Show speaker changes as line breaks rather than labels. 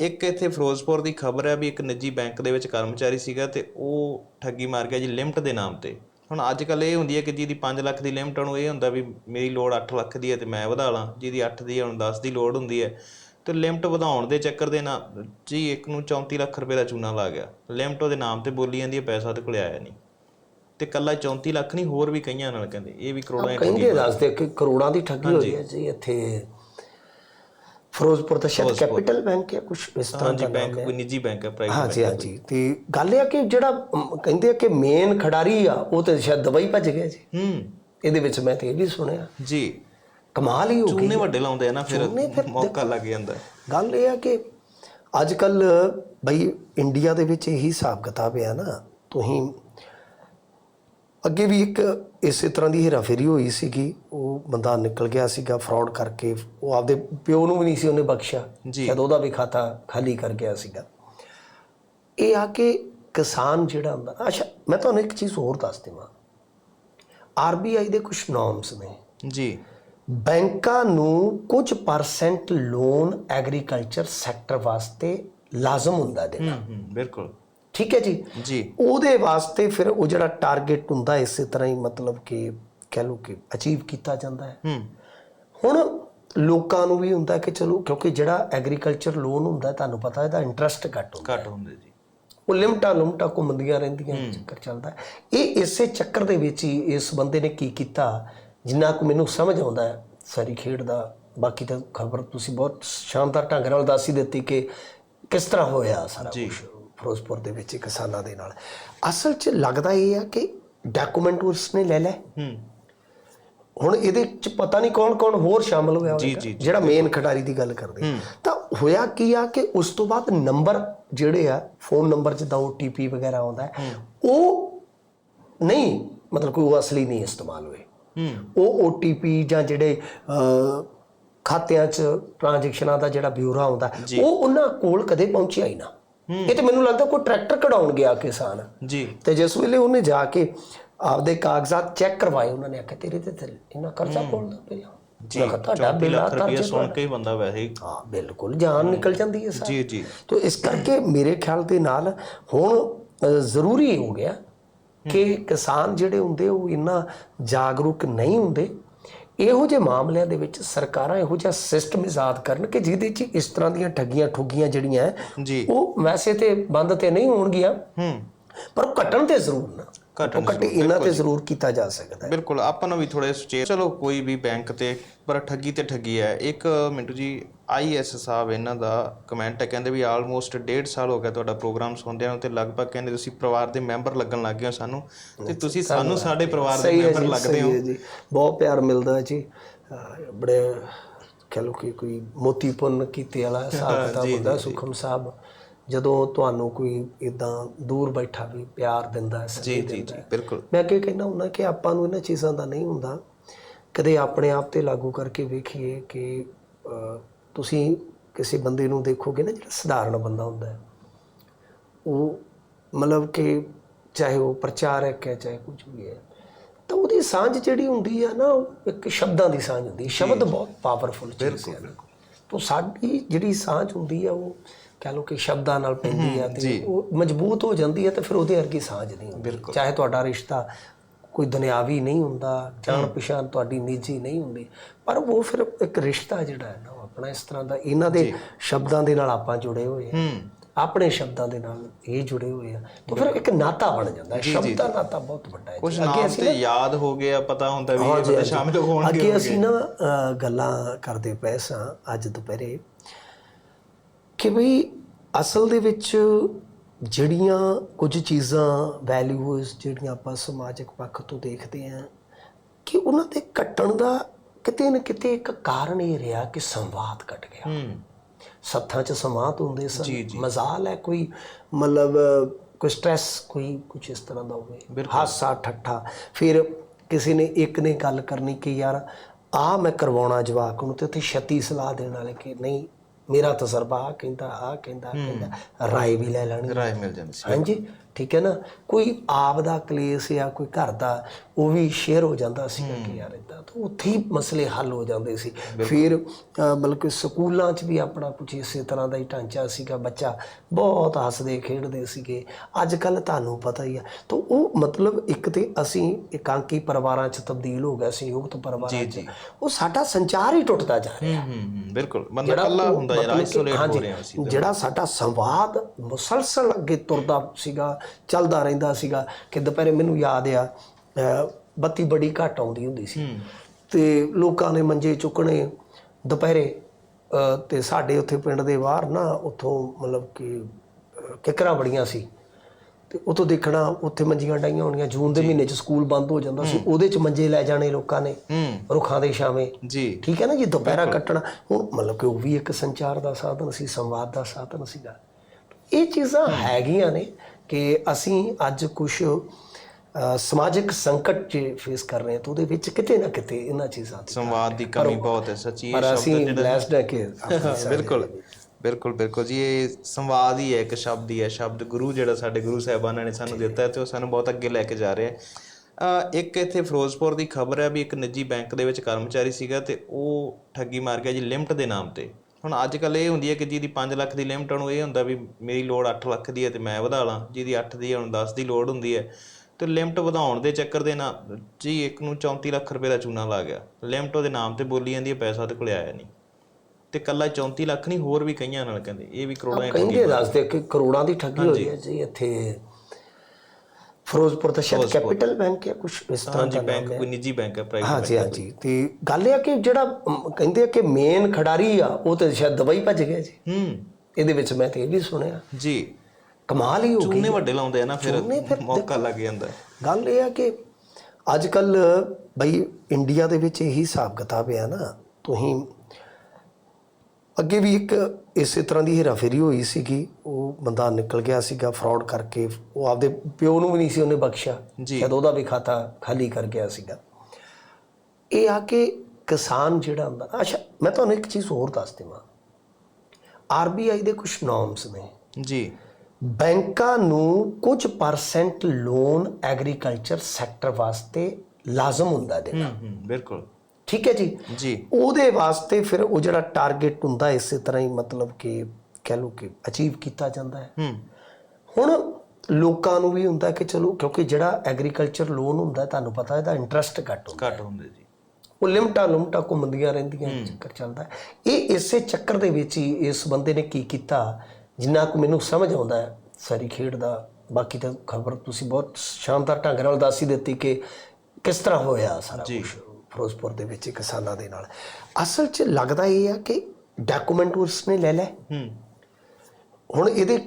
ਇੱਕ ਇੱਥੇ ਫਿਰੋਜ਼ਪੁਰ ਦੀ ਖਬਰ ਹੈ ਵੀ ਇੱਕ ਨਿੱਜੀ ਬੈਂਕ ਦੇ ਵਿੱਚ ਕਰਮਚਾਰੀ ਸੀਗਾ ਤੇ ਉਹ ਠੱਗੀ ਮਾਰ ਗਿਆ ਜੀ ਲਿਮਟ ਦੇ ਨਾਮ ਤੇ। ਹੁਣ ਅੱਜ ਕੱਲ ਇਹ ਹੁੰਦੀ ਹੈ ਕਿ ਜਿਹਦੀ 5 ਲੱਖ ਦੀ ਲਿਮਟ ਨੂੰ ਇਹ ਹੁੰਦਾ ਵੀ ਮੇਰੀ ਲੋੜ 8 ਲੱਖ ਦੀ ਹੈ ਤੇ ਮੈਂ ਵਧਾ ਲਾਂ ਜਿਹਦੀ 8 ਦੀ ਹੁਣ 10 ਦੀ ਲੋੜ ਹੁੰਦੀ ਹੈ। ਤੇ ਲਿਮਟ ਵਧਾਉਣ ਦੇ ਚੱਕਰ ਦੇ ਨਾਲ ਜੀ ਇੱਕ ਨੂੰ 34 ਲੱਖ ਰੁਪਏ ਦਾ ਚੂਨਾ ਲਾ ਗਿਆ। ਲਿਮਟ ਉਹਦੇ ਨਾਮ ਤੇ ਬੋਲੀ ਜਾਂਦੀ ਹੈ ਪੈਸਾ ਉਹਦੇ ਕੋਲੇ ਆਇਆ ਨਹੀਂ। ਤੇ ਕੱਲਾ 34 ਲੱਖ ਨਹੀਂ ਹੋਰ ਵੀ ਕਈਆਂ ਨਾਲ ਕਹਿੰਦੇ ਇਹ ਵੀ ਕਰੋੜਾਂ ਦੀ ਠੱਗੀ
ਕਹਿੰਦੇ ਦੱਸਦੇ ਕਿ ਕਰੋੜਾਂ ਦੀ ਠੱਗੀ ਹੋਈ ਹੈ ਜੀ ਇੱਥੇ। ਫਿਰੋਜ਼ਪੁਰ ਦਾ ਸ਼ਾਇਦ ਕੈਪੀਟਲ ਬੈਂਕ ਹੈ ਕੁਝ ਇਸ ਤਰ੍ਹਾਂ
ਹਾਂਜੀ ਬੈਂਕ ਕੋਈ ਨਿੱਜੀ ਬੈਂਕ ਹੈ ਪ੍ਰਾਈਵੇਟ
ਹਾਂਜੀ ਹਾਂਜੀ। ਤੇ ਗੱਲ ਇਹ ਆ ਕਿ ਜਿਹੜਾ ਕਹਿੰਦੇ ਆ ਕਿ ਮੇਨ ਖਿਡਾਰੀ ਆ ਉਹ ਤੇ ਸ਼ਾਇਦ ਦੁਬਈ ਭੱਜ ਗਿਆ ਜੀ।
ਹੂੰ।
ਇਹਦੇ ਵਿੱਚ ਮੈਂ ਤੇ ਇਹ ਵੀ ਸੁਣਿਆ।
ਜੀ।
ਕਮਾਲ ਹੀ ਹੋ ਗਈ
ਚੂਨੇ ਵੱਡੇ ਲਾਉਂਦੇ ਆ ਨਾ ਫਿਰ ਮੌਕਾ ਲੱਗ ਜਾਂਦਾ।
ਗੱਲ ਇਹ ਆ ਕਿ ਅੱਜ ਕੱਲ ਬਈ ਇੰਡੀਆ ਦੇ ਵਿੱਚ ਇਹੀ ਹਿਸਾਬ ਕਿਤਾਬ ਹੈ ਨਾ ਤੁਸੀਂ ਅੱਗੇ ਵੀ ਇੱਕ ਇਸੇ ਤਰ੍ਹਾਂ ਦੀ ਹੇਰਾਫੇਰੀ ਹੋਈ ਸੀਗੀ। ਉਹ ਬੰਦਾ ਨਿਕਲ ਗਿਆ ਸੀਗਾ ਫਰਾਡ ਕਰਕੇ। ਉਹ ਆਪਦੇ ਪਿਓ ਨੂੰ ਵੀ ਨਹੀਂ ਸੀ ਉਹਨੇ ਬਖਸ਼ਿਆ। ਸ਼ਾਇਦ ਉਹਦਾ ਵੀ ਖਾਤਾ ਖਾਲੀ ਕਰ ਗਿਆ ਸੀਗਾ। ਇਹ ਆ ਕਿ ਕਿਸਾਨ ਜਿਹੜਾ ਹੁੰਦਾ ਅੱਛਾ ਮੈਂ ਤੁਹਾਨੂੰ ਇੱਕ ਚੀਜ਼ ਹੋਰ ਦੱਸ ਦੇਵਾਂ। ਆਰਬੀਆਈ ਦੇ ਕੁਝ ਨਾਰਮਸ ਨੇ।
ਜੀ।
ਬੈਂਕਾਂ ਨੂੰ ਕੁਝ ਪਰਸੈਂਟ ਲੋਨ ਐਗਰੀਕਲਚਰ ਸੈਕਟਰ ਵਾਸਤੇ ਲਾਜ਼ਮ ਹੁੰਦਾ ਦੇਣਾ।
ਹੂੰ ਹੂੰ ਬਿਲਕੁਲ।
ਠੀਕ ਹੈ ਜੀ?
ਜੀ।
ਉਹਦੇ ਵਾਸਤੇ ਫਿਰ ਉਹ ਜਿਹੜਾ ਟਾਰਗੇਟ ਹੁੰਦਾ ਇਸੇ ਤਰ੍ਹਾਂ ਹੀ ਮਤਲਬ ਕਿ ਕਹਿ ਲਓ ਕਿ ਅਚੀਵ ਕੀਤਾ ਜਾਂਦਾ ਹੈ।
ਹੂੰ।
ਹੁਣ ਲੋਕਾਂ ਨੂੰ ਵੀ ਹੁੰਦਾ ਕਿ ਚਲੋ ਕਿਉਂਕਿ ਜਿਹੜਾ ਐਗਰੀਕਲਚਰ ਲੋਨ ਹੁੰਦਾ ਤੁਹਾਨੂੰ ਪਤਾ ਇਹਦਾ ਇੰਟਰਸਟ ਘੱਟ ਹੁੰਦਾ
ਘੱਟ ਹੁੰਦੇ ਜੀ।
ਉਹ ਲਿਮਟਾਂ ਲੁਮਟਾਂ ਘੁੰਮਦੀਆਂ ਰਹਿੰਦੀਆਂ ਚੱਕਰ ਚੱਲਦਾ। ਇਹ ਇਸੇ ਚੱਕਰ ਦੇ ਵਿੱਚ ਹੀ ਇਸ ਬੰਦੇ ਨੇ ਕੀ ਕੀਤਾ? ਜਿੰਨਾ ਕੁ ਮੈਨੂੰ ਸਮਝ ਆਉਂਦਾ ਹੈ ਸਾਰੀ ਖੇਡ ਦਾ ਬਾਕੀ ਤਾਂ ਖਬਰ ਤੁਸੀਂ ਬਹੁਤ ਸ਼ਾਨਦਾਰ ਢੰਗ ਨਾਲ ਦੱਸ ਹੀ ਦਿੱਤੀ ਕਿ ਕਿਸ ਤਰ੍ਹਾਂ ਹੋਇਆ ਸਾਰਾ ਕੁਝ ਫਿਰੋਜ਼ਪੁਰ ਦੇ ਵਿੱਚ ਕਿਸਾਨਾਂ ਦੇ ਨਾਲ। ਅਸਲ 'ਚ ਲੱਗਦਾ ਇਹ ਆ ਕਿ ਡਾਕੂਮੈਂਟ ਉਸਨੇ ਲੈ ਲੈ
ਹੂੰ।
ਹੁਣ ਇਹਦੇ ਚ ਪਤਾ ਨਹੀਂ ਕੌਣ ਕੌਣ ਹੋਰ ਸ਼ਾਮਲ ਹੋਇਆ ਹੋਵੇਗਾ ਜਿਹੜਾ ਮੇਨ ਖਿਡਾਰੀ ਦੀ ਗੱਲ ਕਰਦੇ। ਤਾਂ ਹੋਇਆ ਕੀ ਆ ਕਿ ਉਸ ਤੋਂ ਬਾਅਦ ਨੰਬਰ ਜਿਹੜੇ ਆ ਫੋਨ ਨੰਬਰ ਜਿੱਦਾਂ OTP ਵਗੈਰਾ ਆਉਂਦਾ ਉਹ ਨਹੀਂ ਮਤਲਬ ਕੋਈ ਉਹ ਅਸਲੀ ਨਹੀਂ ਇਸਤੇਮਾਲ ਹੋਏ। ਉਹ OTP ਜਾਂ ਜਿਹੜੇ ਖਾਤਿਆਂ 'ਚ ਟ੍ਰਾਂਜੈਕਸ਼ਨਾਂ ਦਾ ਜਿਹੜਾ ਬਿਊਰੋ ਆਉਂਦਾ ਉਹ ਉਹਨਾਂ ਕੋਲ ਕਦੇ ਪਹੁੰਚਿਆ ਹੀ ਨਾ। ਇਹ ਤੇ ਮੈਨੂੰ ਲੱਗਦਾ ਕੋਈ ਟਰੈਕਟਰ ਕਢਾਉਣ ਗਿਆ ਕਿਸਾਨ।
ਜੀ।
ਤੇ ਜਿਸ ਵੇਲੇ ਉਹਨੇ ਜਾ ਕੇ ਆਪਦੇ ਕਾਗਜ਼ਾਤ ਚੈੱਕ ਕਰਵਾਏ ਉਹਨਾਂ ਨੇ ਆਖਿਆ ਤੇਰੇ ਤੇ ਇੰਨਾ ਕਰਜ਼ਾ ਕੋਲਦਾ ਪਹਿਲਾਂ
ਜੀ
ਤੁਹਾਡਾ
34
ਬਿੱਲ ਆ ਤਾਂ
ਸੁਣ ਕੇ ਹੀ ਬੰਦਾ ਵੈਸੇ ਹੀ
ਹਾਂ ਬਿਲਕੁਲ ਜਾਨ ਨਿਕਲ ਜਾਂਦੀ ਹੈ ਸਾਰੀ।
ਜੀ। ਜੀ
ਤੋ ਇਸ ਕਰਕੇ ਮੇਰੇ ਖਿਆਲ ਦੇ ਨਾਲ ਹੁਣ ਜ਼ਰੂਰੀ ਹੋ ਗਿਆ ਕਿ ਕਿਸਾਨ ਜਿਹੜੇ ਹੁੰਦੇ ਉਹ ਇੰਨਾ ਜਾਗਰੂਕ ਨਹੀਂ ਹੁੰਦੇ। ਇਹੋ ਜਿਹੇ ਮਾਮਲਿਆਂ ਦੇ ਵਿੱਚ ਸਰਕਾਰਾਂ ਇਹੋ ਜਿਹਾ ਸਿਸਟਮ ਇਜਾਦ ਕਰਨ ਕਿ ਜਿਹਦੇ 'ਚ ਇਸ ਤਰ੍ਹਾਂ ਦੀਆਂ ਠੱਗੀਆਂ ਠੁੱਗੀਆਂ ਜਿਹੜੀਆਂ ਉਹ ਵੈਸੇ ਤੇ ਬੰਦ ਤੇ ਨਹੀਂ ਹੋਣਗੀਆਂ।
ਹੂੰ।
ਪਰ ਘਟਣ ਤੇ ਜ਼ਰੂਰ ਨਾ।
ਘਟਣ
ਘਟੇ ਇਹਨਾਂ ਤੇ ਜ਼ਰੂਰ ਕੀਤਾ ਜਾ ਸਕਦਾ ਹੈ।
ਬਿਲਕੁਲ ਆਪਾਂ ਨੂੰ ਵੀ ਥੋੜੇ ਸੁਚੇਤ ਚਲੋ ਕੋਈ ਵੀ ਬੈਂਕ ਤੇ ਪਰ ਠੱਗੀ ਤੇ ਠੱਗੀ ਹੈ। ਇੱਕ ਮਿੰਟੂ ਜੀ ਆਈਐਸ ਸਾਹਿਬ ਇਹਨਾਂ ਦਾ ਕਮੈਂਟ ਹੈ ਕਹਿੰਦੇ ਵੀ ਆਲਮੋਸਟ 1.5 ਸਾਲ ਹੋ ਗਿਆ ਤੁਹਾਡਾ ਪ੍ਰੋਗਰਾਮ ਸੁਣਦਿਆਂ ਨੂੰ ਤੇ ਲਗਭਗ ਕਹਿੰਦੇ ਤੁਸੀਂ ਪਰਿਵਾਰ ਦੇ ਮੈਂਬਰ ਲੱਗਣ ਲੱਗ ਗਏ ਹੋ ਸਾਨੂੰ ਤੇ ਤੁਸੀਂ ਸਾਨੂੰ ਸਾਡੇ ਪਰਿਵਾਰ ਦੇ ਮੈਂਬਰ ਲੱਗਦੇ ਹੋ।
ਜੀ। ਬਹੁਤ ਪਿਆਰ ਮਿਲਦਾ ਜੀ। ਬੜੇ ਕਹ ਲਓ ਕਿ ਕੋਈ ਮੋਤੀ ਪੁੰਨ ਕੀਤੇ ਵਾਲਾ ਹਿਸਾਬ ਕਿਤਾਬ ਹੁੰਦਾ ਸੁਖਮ ਸਾਹਿਬ ਜਦੋਂ ਤੁਹਾਨੂੰ ਕੋਈ ਇਦਾਂ ਦੂਰ ਬੈਠਾ ਵੀ ਪਿਆਰ ਦਿੰਦਾ ਹੈ
ਜੀ ਜੀ ਜੀ। ਬਿਲਕੁਲ।
ਮੈਂ ਅੱਗੇ ਕਹਿੰਦਾ ਹੁੰਦਾ ਕਿ ਆਪਾਂ ਨੂੰ ਇਹਨਾਂ ਚੀਜ਼ਾਂ ਦਾ ਨਹੀਂ ਹੁੰਦਾ। ਕਦੇ ਆਪਣੇ ਆਪ ਤੇ ਲਾਗੂ ਕਰਕੇ ਵੇਖੀਏ ਕਿ ਤੁਸੀਂ ਕਿਸੇ ਬੰਦੇ ਨੂੰ ਦੇਖੋਗੇ ਨਾ ਜਿਹੜਾ ਸਧਾਰਨ ਬੰਦਾ ਹੁੰਦਾ ਹੈ ਉਹ ਮਤਲਬ ਕਿ ਚਾਹੇ ਉਹ ਪ੍ਰਚਾਰਕ ਹੈ ਚਾਹੇ ਕੁਝ ਵੀ ਹੈ ਤਾਂ ਉਹਦੀ ਸਾਂਝ ਜਿਹੜੀ ਹੁੰਦੀ ਹੈ ਨਾ ਉਹ ਇੱਕ ਸ਼ਬਦਾਂ ਦੀ ਸਾਂਝ ਹੁੰਦੀ ਹੈ। ਸ਼ਬਦ ਬਹੁਤ ਪਾਵਰਫੁਲ ਚੀਜ਼ ਹੈ। ਤਾਂ ਸਾਡੀ ਜਿਹੜੀ ਸਾਂਝ ਹੁੰਦੀ ਹੈ ਉਹ ਕਹ ਲਓ ਕਿ ਸ਼ਬਦਾਂ ਨਾਲ ਪੈਂਦੀ ਹੈ ਤੇ ਉਹ ਮਜ਼ਬੂਤ ਹੋ ਜਾਂਦੀ ਹੈ ਤੇ ਫਿਰ ਉਹਦੇ ਵਰਗੀ ਸਾਂਝ ਨਹੀਂ ਹੁੰਦੀ। ਚਾਹੇ ਤੁਹਾਡਾ ਰਿਸ਼ਤਾ ਕੋਈ ਦੁਨਿਆਵੀ ਨਹੀਂ ਹੁੰਦਾ ਜਾਣ ਪਛਾਣ ਤੁਹਾਡੀ ਨਿੱਜੀ ਨਹੀਂ ਹੁੰਦੀ ਪਰ ਉਹ ਫਿਰ ਇੱਕ ਰਿਸ਼ਤਾ ਜਿਹੜਾ ਹੈ ਨਾ ਆਪਣਾ ਇਸ ਤਰ੍ਹਾਂ ਦਾ ਇਹਨਾਂ ਦੇ ਸ਼ਬਦਾਂ ਦੇ ਨਾਲ ਆਪਾਂ ਜੁੜੇ ਹੋਏ ਹਾਂ।
ਹੂੰ।
ਆਪਣੇ ਸ਼ਬਦਾਂ ਦੇ ਨਾਲ ਇਹ ਜੁੜੇ ਹੋਏ ਆ ਤਾਂ ਫਿਰ ਇੱਕ ਨਾਤਾ ਬਣ ਜਾਂਦਾ ਹੈ। ਸ਼ਬਦ ਦਾ ਨਾਤਾ ਬਹੁਤ ਵੱਡਾ ਹੈ।
ਕੁਝ ਨਾਮ ਤੇ ਯਾਦ ਹੋ ਗਿਆ ਪਤਾ ਹੁੰਦਾ ਵੀ ਇਹ ਬੰਦੇ। ਸ਼ਾਮਿਲ ਹੋਣਗੇ
ਅੱਗੇ ਅਸੀਂ ਨਾ ਗੱਲਾਂ ਕਰਦੇ ਪਏ ਸਾਂ ਅੱਜ ਦੁਪਹਿਰੇ ਕਿ ਭਈ ਅਸਲ ਦੇ ਵਿੱਚ ਜਿਹੜੀਆਂ ਕੁਝ ਚੀਜ਼ਾਂ ਵੈਲਿਊਜ਼ ਜਿਹੜੀਆਂ ਆਪਾਂ ਸਮਾਜਿਕ ਪੱਖ ਤੋਂ ਦੇਖਦੇ ਹਾਂ ਕਿ ਉਹਨਾਂ ਦੇ ਘਟਣ ਦਾ ਕਿਤੇ ਨਾ ਕਿਤੇ ਇੱਕ ਕਾਰਨ ਇਹ ਰਿਹਾ ਕਿ ਸੰਵਾਦ ਘਟ ਗਿਆ। ਸੱਥਾਂ 'ਚ ਸਮਾਤ ਹੁੰਦੇ ਸਨ। ਮਜ਼ਾਲ ਹੈ ਕੋਈ ਮਤਲਬ ਕੋਈ ਸਟ੍ਰੈਸ ਕੋਈ ਕੁਝ ਇਸ ਤਰ੍ਹਾਂ ਦਾ ਹੋਵੇ। ਹਾਸਾ ਠੱਠਾ। ਫਿਰ ਕਿਸੇ ਨੇ ਇੱਕ ਨੇ ਗੱਲ ਕਰਨੀ ਕਿ ਯਾਰ ਆ ਮੈਂ ਕਰਵਾਉਣਾ ਜਵਾਕ ਨੂੰ ਤੇ ਉੱਥੇ ਛੱਤੀ ਸਲਾਹ ਦੇਣ ਵਾਲੇ ਕਿ ਨਹੀਂ ਮੇਰਾ ਤਜਰਬਾ ਆਹ ਕਹਿੰਦਾ ਆ ਕਹਿੰਦਾ ਕਹਿੰਦਾ ਰਾਏ ਵੀ ਲੈ ਲੈਣੀ।
ਰਾਏ ਮਿਲ ਜਾਂਦੀ ਸੀ।
ਹਾਂਜੀ ਠੀਕ ਹੈ ਨਾ? ਕੋਈ ਆਪ ਦਾ ਕਲੇਸ਼ ਜਾਂ ਕੋਈ ਘਰ ਦਾ ਉਹ ਵੀ ਸ਼ੇਅਰ ਹੋ ਜਾਂਦਾ ਸੀਗਾ ਕਿ ਯਾਰ ਇਦਾਂ ਤਾਂ ਉੱਥੇ ਹੀ ਮਸਲੇ ਹੱਲ ਹੋ ਜਾਂਦੇ ਸੀ। ਫਿਰ ਬਲਕਿ ਸਕੂਲਾਂ 'ਚ ਵੀ ਆਪਣਾ ਕੁਝ ਇਸੇ ਤਰ੍ਹਾਂ ਦਾ ਹੀ ਢਾਂਚਾ ਸੀਗਾ। ਬੱਚਾ ਬਹੁਤ ਹੱਸਦੇ ਖੇਡਦੇ ਸੀਗੇ। ਅੱਜ ਕੱਲ ਤੁਹਾਨੂੰ ਪਤਾ ਹੀ ਆ। ਤਾਂ ਉਹ ਮਤਲਬ ਇੱਕ ਤੇ ਅਸੀਂ ਇਕਾਂਕੀ ਪਰਿਵਾਰਾਂ 'ਚ ਤਬਦੀਲ ਹੋ ਗਏ ਸੰਯੁਕਤ ਪਰਿਵਾਰਾਂ 'ਚ। ਉਹ ਸਾਡਾ ਸੰਚਾਰ ਹੀ ਟੁੱਟਦਾ ਜਾ ਰਿਹਾ।
ਹੂੰ ਹੂੰ ਹੂੰ ਬਿਲਕੁਲ। ਬੰਦਾ ਇਕੱਲਾ
ਉਹ
ਹੁੰਦਾ ਯਾਰ ਆਈਸੋਲੇਟ ਹੋ ਰਿਹਾ ਸੀ
ਜਿਹੜਾ ਸਾਡਾ ਸੰਵਾਦ ਮੁਸਲਸਲ ਅੱਗੇ ਤੁਰਦਾ ਸੀਗਾ ਚੱਲਦਾ ਰਹਿੰਦਾ ਸੀਗਾ ਕਿ ਦੁਪਹਿਰੇ ਮੈਨੂੰ ਯਾਦ ਆ ਬੱਤੀ ਬੜੀ ਘੱਟ ਆਉਂਦੀ ਹੁੰਦੀ ਸੀ। ਤੇ ਲੋਕਾਂ ਨੇ ਮੰਜੇ ਚੁੱਕਣੇ ਦੁਪਹਿਰੇ ਤੇ ਸਾਡੇ ਉੱਥੇ ਪਿੰਡ ਦੇ ਬਾਹਰ ਨਾ ਉੱਥੋਂ ਮਤਲਬ ਕਿ ਕਿਕਰਾਂ ਬੜੀਆਂ ਸੀ। ਤੇ ਉਤੋਂ ਦੇਖਣਾ ਉੱਥੇ ਮੰਜੀਆਂ ਡਾਈਆਂ ਹੋਣੀਆਂ ਜੂਨ ਦੇ ਮਹੀਨੇ 'ਚ ਸਕੂਲ ਬੰਦ ਹੋ ਜਾਂਦਾ ਸੀ ਉਹਦੇ 'ਚ ਮੰਜੇ ਲੈ ਜਾਣੇ ਲੋਕਾਂ ਨੇ ਰੁੱਖਾਂ ਦੇ ਛਾਵੇਂ।
ਜੀ।
ਠੀਕ ਹੈ ਨਾ ਜੀ ਦੁਪਹਿਰਾ ਕੱਟਣਾ। ਹੁਣ ਮਤਲਬ ਕਿ ਉਹ ਵੀ ਇੱਕ ਸੰਚਾਰ ਦਾ ਸਾਧਨ ਸੀ ਸੰਵਾਦ ਦਾ ਸਾਧਨ ਸੀਗਾ। ਇਹ ਚੀਜ਼ਾਂ ਹੈਗੀਆਂ ਨੇ ਕਿ ਅਸੀਂ ਅੱਜ ਕੁਝ ਸਮਾਜਿਕ ਸੰਕਟ ਜੇ ਫੇਸ ਕਰ ਰਹੇ ਹਾਂ ਤਾਂ ਉਹਦੇ ਵਿੱਚ ਕਿਤੇ ਨਾ ਕਿਤੇ ਇਹਨਾਂ ਚੀਜ਼ਾਂ ਦੀ
ਸੰਵਾਦ ਦੀ ਕਮੀ ਬਹੁਤ ਹੈ ਸੱਚੀ ਇਹ
ਪਰ ਅਸੀਂ
ਸ਼ਬਦ
ਬਲੈਸਡ ਹੈ ਕਿ ਆਪਣੀ ਸਾਰੇ-
ਬਿਲਕੁਲ ਬਿਲਕੁਲ ਬਿਲਕੁਲ ਜੀ ਇਹ ਸੰਵਾਦ ਹੀ ਹੈ ਇੱਕ ਸ਼ਬਦ ਹੀ ਹੈ ਸ਼ਬਦ ਗੁਰੂ ਜਿਹੜਾ ਸਾਡੇ ਗੁਰੂ ਸਾਹਿਬਾਨਾਂ ਨੇ ਸਾਨੂੰ ਦਿੱਤਾ ਤੇ ਉਹ ਸਾਨੂੰ ਬਹੁਤ ਅੱਗੇ ਲੈ ਕੇ ਜਾ ਰਿਹਾ ਹੈ। ਇੱਕ ਇੱਥੇ ਫਿਰੋਜ਼ਪੁਰ ਦੀ ਖਬਰ ਹੈ ਵੀ ਇੱਕ ਨਿੱਜੀ ਬੈਂਕ ਦੇ ਵਿੱਚ ਕਰਮਚਾਰੀ ਸੀਗਾ ਤੇ ਉਹ ਠੱਗੀ ਮਾਰ ਗਿਆ ਜੀ ਲਿਮਟ ਦੇ ਨਾਮ ਤੇ। ਹੁਣ ਅੱਜ ਕੱਲ ਇਹ ਹੁੰਦੀ ਹੈ ਕਿ ਜਿਹਦੀ 5 ਲੱਖ ਦੀ ਲਿਮਟ ਉਹਨੂੰ ਇਹ ਹੁੰਦਾ ਵੀ ਮੇਰੀ ਲੋੜ 8 ਲੱਖ ਦੀ ਹੈ ਤੇ ਮੈਂ ਵਧਾ ਲਾਂ ਜਿਹਦੀ 8 ਦੀ ਹੈ ਉਹਨੂੰ 10 ਦੀ ਲੋੜ ਹੁੰਦੀ ਹੈ। ਤੇ ਲਿਮਟ ਵਧਾਉਣ ਦੇ ਚੱਕਰ ਦੇ ਨਾਲ ਜੀ ਇੱਕ ਨੂੰ 34 ਲੱਖ ਰੁਪਏ ਦਾ ਚੂਨਾ ਲਾ ਗਿਆ। ਲਿਮਟ ਉਹਦੇ ਨਾਮ ਤੇ ਬੋਲੀ ਜਾਂਦੀ ਹੈ ਪੈਸਾ ਉਹਦੇ ਕੋਲੇ ਆਇਆ ਨਹੀਂ। ਤੇ ਕੱਲਾ 34 ਲੱਖ ਨਹੀਂ ਹੋਰ ਵੀ ਕਈਆਂ ਨਾਲ ਕਹਿੰਦੇ ਇਹ ਵੀ ਕਰੋੜਾਂ ਦੀ
ਕਹਿੰਦੇ ਦੱਸਦੇ ਕਿ ਕਰੋੜਾਂ ਦੀ ਠੱਗੀ ਹੋਈ ਹੈ ਜੀ ਇੱਥੇ। ਫਿਰੋਜ਼ਪੁਰ ਦਾ ਸ਼ਾਇਦ ਕੈਪੀਟਲ ਬੈਂਕ ਹੈ ਕੁਝ ਇਸ ਤਰ੍ਹਾਂ
ਬੈਂਕ ਕੋਈ ਨਿੱਜੀ ਬੈਂਕ ਹੈ ਪ੍ਰਾਈਵੇਟ
ਹਾਂਜੀ ਹਾਂਜੀ। ਤੇ ਗੱਲ ਇਹ ਆ ਕਿ ਜਿਹੜਾ ਕਹਿੰਦੇ ਆ ਕਿ ਮੇਨ ਖਿਡਾਰੀ ਆ ਉਹ ਤੇ ਸ਼ਾਇਦ ਦੁਬਈ ਭੱਜ ਗਿਆ ਜੀ।
ਹੂੰ।
ਇਹਦੇ ਵਿੱਚ ਮੈਂ ਤੇ ਇਹ ਵੀ ਸੁਣਿਆ।
ਜੀ।
ਕਮਾਲ ਹੀ ਹੋ ਗਈ
ਚੂਨੇ ਵੱਡੇ ਲਾਉਂਦੇ ਆ ਨਾ ਫਿਰ ਮੌਕਾ ਲੱਗ ਜਾਂਦਾ।
ਗੱਲ ਇਹ ਆ ਕਿ ਅੱਜ ਕੱਲ ਬਈ ਇੰਡੀਆ ਦੇ ਵਿੱਚ ਇਹੀ ਹਿਸਾਬ ਕਿਤਾਬ ਹੈ ਨਾ ਤੁਸੀਂ ਅੱਗੇ ਵੀ ਇੱਕ ਇਸੇ ਤਰ੍ਹਾਂ ਦੀ ਹੇਰਾਫੇਰੀ ਹੋਈ ਸੀਗੀ। ਉਹ ਬੰਦਾ ਨਿਕਲ ਗਿਆ ਸੀਗਾ ਫਰਾਡ ਕਰਕੇ। ਉਹ ਆਪਦੇ ਪਿਓ ਨੂੰ ਵੀ ਨਹੀਂ ਸੀ ਉਹਨੇ ਬਖਸ਼ਿਆ। ਸ਼ਾਇਦ ਉਹਦਾ ਵੀ ਖਾਤਾ ਖਾਲੀ ਕਰ ਗਿਆ ਸੀਗਾ। ਇਹ ਆ ਕਿ ਕਿਸਾਨ ਜਿਹੜਾ ਹੁੰਦਾ ਅੱਛਾ ਮੈਂ ਤੁਹਾਨੂੰ ਇੱਕ ਚੀਜ਼ ਹੋਰ ਦੱਸ ਦੇਵਾਂ। ਆਰਬੀਆਈ ਦੇ ਕੁਝ ਨਾਰਮਸ ਨੇ।
ਜੀ।
ਬੈਂਕਾਂ ਨੂੰ ਕੁਝ ਪਰਸੈਂਟ ਲੋਨ ਐਗਰੀਕਲਚਰ ਸੈਕਟਰ ਵਾਸਤੇ ਲਾਜ਼ਮ ਹੁੰਦਾ ਦੇਣਾ
ਬਿਲਕੁਲ।
ਠੀਕ ਹੈ ਜੀ?
ਜੀ।
ਉਹਦੇ ਵਾਸਤੇ ਫਿਰ ਉਹ ਜਿਹੜਾ ਟਾਰਗੇਟ ਹੁੰਦਾ ਇਸੇ ਤਰ੍ਹਾਂ ਹੀ ਮਤਲਬ ਕਿ ਕਹਿ ਲਓ ਕਿ ਅਚੀਵ ਕੀਤਾ ਜਾਂਦਾ ਹੈ।
ਹੂੰ।
ਹੁਣ ਲੋਕਾਂ ਨੂੰ ਵੀ ਹੁੰਦਾ ਕਿ ਚਲੋ ਕਿਉਂਕਿ ਜਿਹੜਾ ਐਗਰੀਕਲਚਰ ਲੋਨ ਹੁੰਦਾ ਤੁਹਾਨੂੰ ਪਤਾ ਇਹਦਾ ਇੰਟਰਸਟ ਘੱਟ ਹੁੰਦਾ
ਘੱਟ ਹੁੰਦੇ ਜੀ।
ਉਹ ਲਿਮਟਾਂ ਲੁਮਟਾਂ ਘੁੰਮਦੀਆਂ ਰਹਿੰਦੀਆਂ ਚੱਕਰ ਚੱਲਦਾ। ਇਹ ਇਸੇ ਚੱਕਰ ਦੇ ਵਿੱਚ ਹੀ ਇਸ ਬੰਦੇ ਨੇ ਕੀ ਕੀਤਾ? ਜਿੰਨਾ ਕੁ ਮੈਨੂੰ ਸਮਝ ਆਉਂਦਾ ਹੈ ਸਾਰੀ ਖੇਡ ਦਾ ਬਾਕੀ ਤਾਂ ਖਬਰ ਤੁਸੀਂ ਬਹੁਤ ਸ਼ਾਨਦਾਰ ਢੰਗ ਨਾਲ ਦੱਸ ਹੀ ਦਿੱਤੀ ਕਿ ਕਿਸ ਤਰ੍ਹਾਂ ਹੋਇਆ ਸਾਰਾ ਕੁਝ ਫਿਰੋਜ਼ਪੁਰ ਦੇ ਵਿੱਚ ਕਿਸਾਨਾਂ ਦੇ ਨਾਲ। ਅਸਲ 'ਚ ਲੱਗਦਾ ਇਹ ਆ ਕਿ ਡਾਕੂਮੈਂਟ ਉਸਨੇ ਲੈ ਲੈ
ਹੂੰ।
ਹੁਣ ਇਹਦੇ ਚ